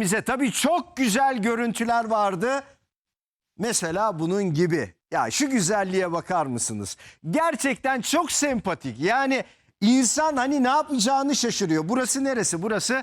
Bize tabii çok güzel görüntüler vardı. Mesela bunun gibi. Ya şu güzelliğe bakar mısınız? Gerçekten çok sempatik. Yani insan hani ne yapacağını şaşırıyor. Burası neresi? Burası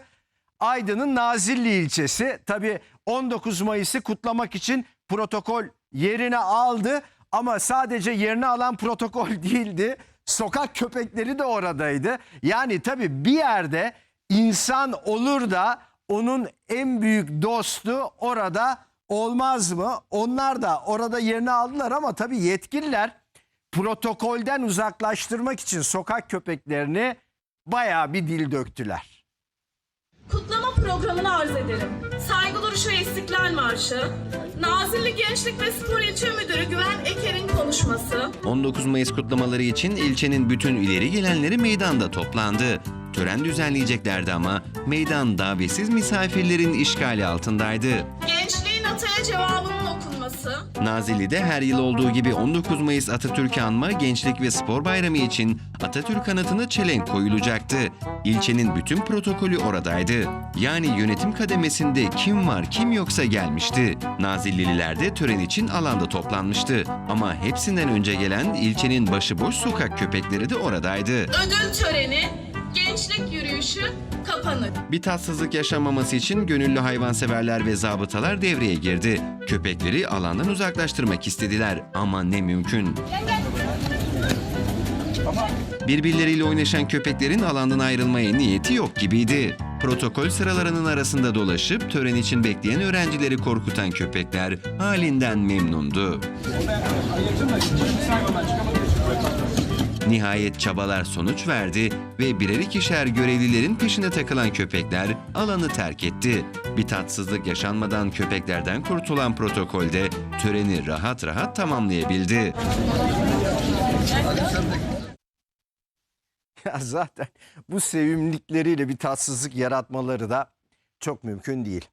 Aydın'ın Nazilli ilçesi. Tabii 19 Mayıs'ı kutlamak için protokol yerine aldı. Ama sadece yerine alan protokol değildi. Sokak köpekleri de oradaydı. Yani tabii bir yerde insan olur da onun en büyük dostu orada olmaz mı? Onlar da orada yerini aldılar ama tabii yetkililer protokolden uzaklaştırmak için sokak köpeklerini bayağı bir dil döktüler. Kutlama programını arz ederim. Saygı duruşu ve İstiklal Marşı, Nazilli Gençlik ve Spor İlçe Müdürü Güven Eker'in konuşması, 19 Mayıs kutlamaları için ilçenin bütün ileri gelenleri meydanda toplandı. Tören düzenleyeceklerdi ama meydan davetsiz misafirlerin işgali altındaydı. gençliğin ataya cevabının okunması, Nazilli'de her yıl olduğu gibi 19 Mayıs Atatürk Anma Gençlik ve Spor Bayramı için Atatürk anıtına çelenk koyulacaktı. İlçenin bütün protokolü oradaydı. Yani yönetim kademesinde kim var kim yoksa gelmişti. Nazillililer de tören için alanda toplanmıştı. Ama hepsinden önce gelen ilçenin başıboş sokak köpekleri de oradaydı. ödül töreni, gençlik yürüyüşü kapanık. Bir tatsızlık yaşanmaması için gönüllü hayvanseverler ve zabıtalar devreye girdi. Köpekleri alandan uzaklaştırmak istediler ama ne mümkün. Birbirleriyle oynaşan köpeklerin alandan ayrılmaya niyeti yok gibiydi. Protokol sıralarının arasında dolaşıp tören için bekleyen öğrencileri korkutan köpekler halinden memnundu. Nihayet çabalar sonuç verdi ve birer ikişer görevlilerin peşine takılan köpekler alanı terk etti. Bir tatsızlık yaşanmadan köpeklerden kurtulan protokolde töreni rahat rahat tamamlayabildi. Ya zaten bu sevimlilikleriyle bir tatsızlık yaratmaları da çok mümkün değil.